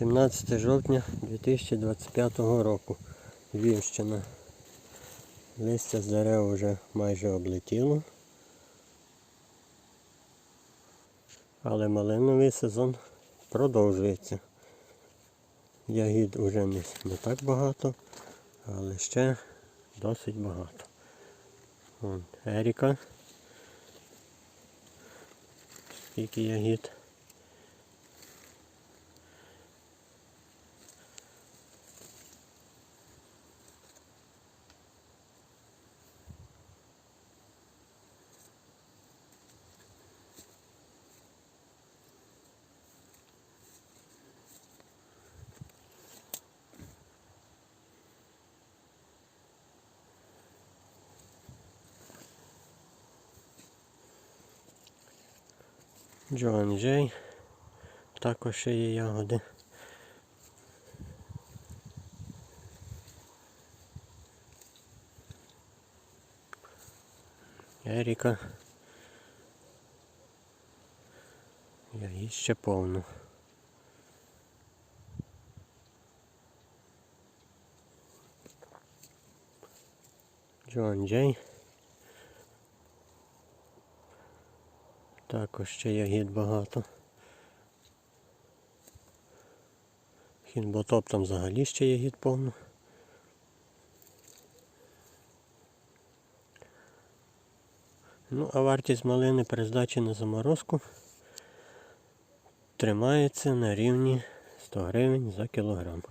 17 жовтня 2025 року. Львівщина. Листя з дерев вже майже облетіло. Але малиновий сезон продовжується. Ягід вже не, не так багато, але ще досить багато. Вон, Еріка. Скільки ягід. Джоан Джей. Також ще є ягоди. Еріка. Ягід ще повно. Джоан Джей. Також ще ягід багато. Хінботоп там взагалі ще ягід повно. Ну, а вартість малини при здачі на заморозку тримається на рівні 100 гривень за кілограм.